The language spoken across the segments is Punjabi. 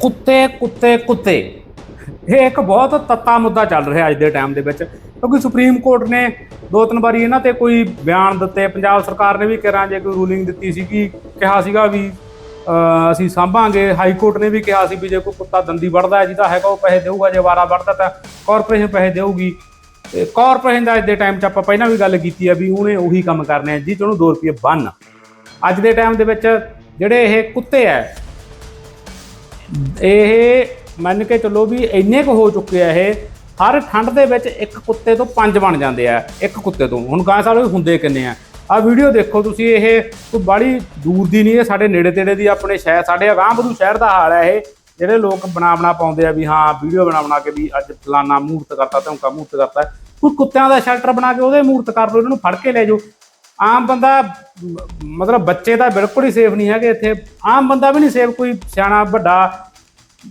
ਕੁੱਤੇ ਕੁੱਤੇ ਕੁੱਤੇ। ਇਹ ਇੱਕ ਬਹੁਤ ਤੱਤਾ ਮੁੱਦਾ ਚੱਲ ਰਿਹਾ ਅੱਜ ਦੇ ਟਾਈਮ ਦੇ ਵਿੱਚ, ਕਿਉਂਕਿ ਸੁਪਰੀਮ ਕੋਰਟ ਨੇ ਦੋ ਤਿੰਨ ਵਾਰੀ ਇਹਨਾਂ ਤੇ ਕੋਈ ਬਿਆਨ ਦਿੱਤੇ। ਪੰਜਾਬ ਸਰਕਾਰ ਨੇ ਵੀ ਕਿਹਾ, ਜੇ ਕੋਈ ਰੂਲਿੰਗ ਦਿੱਤੀ ਸੀ ਕਿ ਕਿਹਾ ਸੀਗਾ ਵੀ ਅਸੀਂ ਸਾਂਭਾਂਗੇ। ਹਾਈ ਕੋਰਟ ਨੇ ਵੀ ਕਿਹਾ ਸੀ ਵੀ ਜੇ ਕੋਈ ਕੁੱਤਾ ਦੰਦੀ ਵੜਦਾ ਹੈ, ਜਿਹਦਾ ਹੈਗਾ ਉਹ ਪੈਸੇ ਦੇਊਗਾ, ਜੇ ਵਾਰਾ ਵੜਦਾ ਤਾਂ ਕਾਰਪੋਰੇਸ਼ਨ ਪੈਸੇ ਦੇਊਗੀ। ਤੇ ਕਾਰਪੋਰੇਸ਼ਨ ਦਾ ਅੱਜ ਦੇ ਟਾਈਮ 'ਚ ਆਪਾਂ ਪਹਿਲਾਂ ਵੀ ਗੱਲ ਕੀਤੀ ਆ ਵੀ ਉਹਨੇ ਉਹੀ ਕੰਮ ਕਰਨੇ ਆ। ਜੀ ਚ ਉਹਨੂੰ 2 ਰੁਪਏ ਬੰਨ। ਅੱਜ ਦੇ ਟਾਈਮ ਦੇ ਵਿੱਚ ਜਿਹੜੇ ਇਹ ਕੁੱਤੇ ਆ ਇਹ ਮੰਨ ਕੇ ਚੱਲੋ ਵੀ ਇੰਨੇ ਕੁ ਹੋ ਚੁੱਕੇ ਆ ਇਹ, ਹਰ ਠੰਡ ਦੇ ਵਿੱਚ ਇੱਕ ਕੁੱਤੇ ਤੋਂ ਪੰਜ ਬਣ ਜਾਂਦੇ ਆ, ਇੱਕ ਕੁੱਤੇ ਤੋਂ। ਹੁਣ ਗਾਂ ਸਾਲ ਹੁੰਦੇ ਕਿੰਨੇ ਆ? ਆ ਵੀਡੀਓ ਦੇਖੋ ਤੁਸੀਂ, ਇਹ ਕੋਈ ਬਾੜੀ ਦੂਰ ਦੀ ਨਹੀਂ ਹੈ ਸਾਡੇ ਨੇੜੇ ਤੇੜੇ ਦੀ ਆਪਣੇ ਸ਼ਹਿਰ, ਸਾਡੇ ਅਗਾਂਹ ਬਧੂ ਸ਼ਹਿਰ ਦਾ ਹਾਲ ਹੈ ਇਹ। ਜਿਹੜੇ ਲੋਕ ਬਣਾ ਬਣਾ ਪਾਉਂਦੇ ਆ ਵੀ ਹਾਂ ਵੀਡੀਓ ਬਣਾ ਬਣਾ ਕੇ ਵੀ ਅੱਜ ਫਲਾਨਾ ਮੂਰਤ ਕਰਤਾ ਧਮਕਾ ਮੂਰਤ ਕਰਤਾ। ਕੋਈ ਕੁੱਤਿਆਂ ਦਾ ਸ਼ੈਲਟਰ ਬਣਾ ਕੇ ਉਹਦੇ ਮੂਰਤ ਕਰ ਲਓ ਇਹਨਾਂ ਨੂੰ ਫੜ ਕੇ ਲੈ ਜਾਓ। ਆਮ ਬੰਦਾ, ਮਤਲਬ ਬੱਚੇ ਤਾਂ ਬਿਲਕੁਲ ਹੀ ਸੇਫ ਨਹੀਂ ਹੈਗੇ ਇੱਥੇ। ਆਮ ਬੰਦਾ ਵੀ ਨਹੀਂ ਸੇਫ ਕੋਈ ਸਿਆਣਾ, ਵੱਡਾ,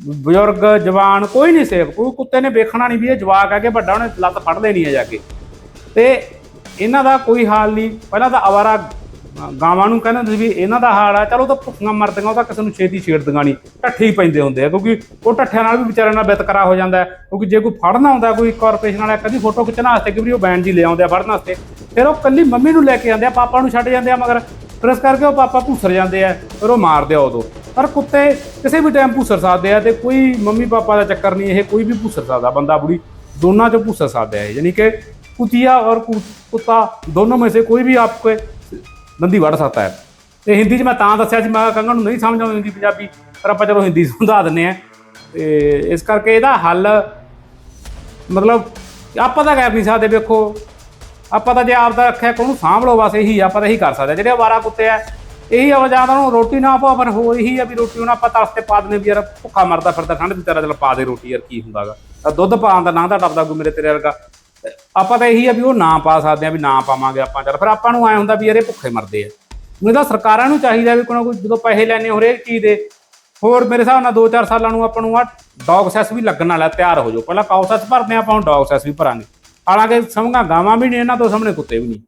ਬਜ਼ੁਰਗ, ਜਵਾਨ, ਕੋਈ ਨਹੀਂ ਸੇਫ ਕੋਈ ਕੁੱਤੇ ਨੇ ਵੇਖਣਾ ਨਹੀਂ ਵੀ ਇਹ ਜਵਾਕ ਆ ਕਿ ਵੱਡਾ, ਉਹਨੇ ਲੱਤ ਫੜ ਲੈਣੀ ਹੈ ਜਾ ਕੇ। ਤੇ ਇਹਨਾਂ ਦਾ ਕੋਈ ਹਾਲ ਨਹੀਂ। ਪਹਿਲਾਂ ਤਾਂ ਅਵਾਰਾ ਗਾਵਾਂ ਨੂੰ ਕਹਿੰਦੇ ਹੁੰਦੇ ਸੀ ਵੀ ਇਹਨਾਂ ਦਾ ਹਾਲ ਆ, ਚਲੋ ਉਹ ਤਾਂ ਭੁੱਖੀਆਂ ਮਰਦੀਆਂ, ਉਹ ਤਾਂ ਕਿਸੇ ਨੂੰ ਛੇਤੀ ਛੇੜਦੀਆਂ ਨਹੀਂ। ਢੱਠੇ ਹੀ ਪੈਂਦੇ ਹੁੰਦੇ ਆ, ਕਿਉਂਕਿ ਉਹ ਢੱਠਿਆਂ ਨਾਲ ਵੀ ਵਿਚਾਰਿਆਂ ਨਾਲ ਬਿਤਕਰਾ ਹੋ ਜਾਂਦਾ ਕਿਉਂਕਿ ਜੇ ਕੋਈ ਫੜਨਾ ਹੁੰਦਾ, ਕੋਈ ਕਾਰਪੋਰੇਸ਼ਨ ਵਾਲਾ ਕਦੀ ਫੋਟੋ ਖਿੱਚਣ ਵਾਸਤੇ ਕਿ ਵੀ ਉਹ ਬੈਂਡ ਜੀ ਲੈ ਆਉਂਦੇ ਆ ਫੜਨ ਵਾਸਤੇ। ਫਿਰ ਉਹ ਕੱਲੀ ਮੰਮੀ ਨੂੰ ਲੈ ਕੇ ਜਾਂਦੇ ਆ, ਪਾਪਾ ਨੂੰ ਛੱਡ ਜਾਂਦੇ ਆ, ਮਗਰ ਫਿਰ ਇਸ ਕਰਕੇ ਉਹ ਪਾਪਾ ਭੁੱਸਰ ਜਾਂਦੇ ਆ, ਫਿਰ ਉਹ ਮਾਰਦੇ ਆ ਉਦੋਂ। ਪਰ ਕੁੱਤੇ ਕਿਸੇ ਵੀ ਟਾਈਮ ਭੂਸਰ ਸਕਦੇ ਆ ਤੇ ਕੋਈ ਮੰਮੀ ਪਾਪਾ ਦਾ ਚੱਕਰ ਨਹੀਂ, ਇਹ ਕੋਈ ਵੀ ਭੂਸਰ ਸਕਦਾ, ਬੰਦਾ ਬੁੜੀ ਦੋਨਾਂ ਚੋਂ ਭੂਸਰ ਸਕਦਾ ਹੈ, ਯਾਨੀ ਕਿ ਕੁਤੀਆ ਔਰ ਕੁੱਤਾ ਦੋਨੋਂ ਮੇਂ ਕੋਈ ਵੀ ਆਪਕੇ ਨੰਦੀ ਵੜ ਸਕਦਾ ਹੈ। ਤੇ ਹਿੰਦੀ 'ਚ ਮੈਂ ਤਾਂ ਦੱਸਿਆ ਸੀ, ਮੈਂ ਕੰਗਣ ਨੂੰ ਨਹੀਂ ਸਮਝ ਆਉਂਦੀ ਹਿੰਦੀ ਪੰਜਾਬੀ, ਪਰ ਆਪਾਂ ਚਲੋ ਹਿੰਦੀ ਸਮਝਾ ਦਿੰਨੇ ਆ ਤੇ ਇਸ ਕਰਕੇ ਇਹਦਾ ਹੱਲ ਮਤਲਬ ਆਪਾਂ ਤਾਂ ਕਰ ਨਹੀਂ ਸਕਦੇ, ਵੇਖੋ ਆਪਾਂ ਤਾਂ ਜੇ ਆਪ ਦਾ ਰੱਖਿਆ ਕੋਨੂੰ ਸਾਂਭ ਲਓ ਬਸ ਇਹੀ ਆ, ਆਪਾਂ ਤਾਂ ਇਹੀ ਕਰ ਸਕਦੇ ਹਾਂ। ਜਿਹੜੇ ਅਵਾਰਾ ਕੁੱਤੇ ਆ ਇਹੀ ਆ ਜਾਂ ਤਾਂ ਉਹਨੂੰ ਰੋਟੀ ਨਾ ਪਾਓ ਪਰ ਹੋ ਇਹੀ ਆ ਵੀ ਰੋਟੀ ਉਹਨਾਂ ਆਪਾਂ ਤਰਸ ਤੇ ਪਾ ਦਿੰਦੇ ਵੀ ਯਾਰ ਭੁੱਖਾ ਮਰਦਾ ਫਿਰਦਾ ਠੰਡ ਦੀ ਤਰ੍ਹਾਂ ਚਲ ਪਾ ਦੇ ਰੋਟੀ ਯਾਰ ਕੀ ਹੁੰਦਾਗਾ। ਤਾਂ ਦੁੱਧ ਪਾਉਣ ਦਾ ਨਾਂ ਤਾਂ ਟੱਪਦਾ ਗੁ ਮੇਰੇ ਤੇਰੇ ਵਰਗਾ। ਆਪਾਂ ਤਾਂ ਇਹੀ ਆ ਵੀ ਉਹ ਨਾ ਪਾ ਸਕਦੇ ਆ ਵੀ ਨਾ ਪਾਵਾਂਗੇ ਆਪਾਂ ਚੱਲ। ਫਿਰ ਆਪਾਂ ਨੂੰ ਐ ਹੁੰਦਾ ਵੀ ਯਾਰ ਇਹ ਭੁੱਖੇ ਮਰਦੇ ਆ। ਮੈਨੂੰ ਤਾਂ ਸਰਕਾਰਾਂ ਨੂੰ ਚਾਹੀਦਾ ਵੀ ਕੋਈ ਕੋਈ ਜਦੋਂ ਪੈਸੇ ਲੈਣੇ ਹੋ ਰਹੇ ਚੀਜ਼ ਦੇ। ਹੋਰ ਮੇਰੇ ਹਿਸਾਬ ਨਾਲ 2-4 ਸਾਲਾਂ ਨੂੰ ਆਪਾਂ ਨੂੰ ਆ ਡੌਗ ਸੈਸ ਵੀ ਲੱਗਣ ਵਾਲਾ ਤਿਆਰ ਹੋ ਜਾਓ ਪਹਿਲਾਂ ਕਾਉ ਸੈਸ ਭਰਦੇ ਆ ਆਪਾਂ ਹੁਣ ਡੌਗ ਸੈਸ ਵੀ ਭਰਾਂਗੇ। ਹਾਲਾਂਕਿ ਸਮਝਾ ਗਾਵਾਂ ਵੀ ਨਹੀਂ ਇਹਨਾਂ ਤੋਂ ਸਾਹਮਣੇ ਕੁੱਤੇ ਵੀ ਨਹੀਂ।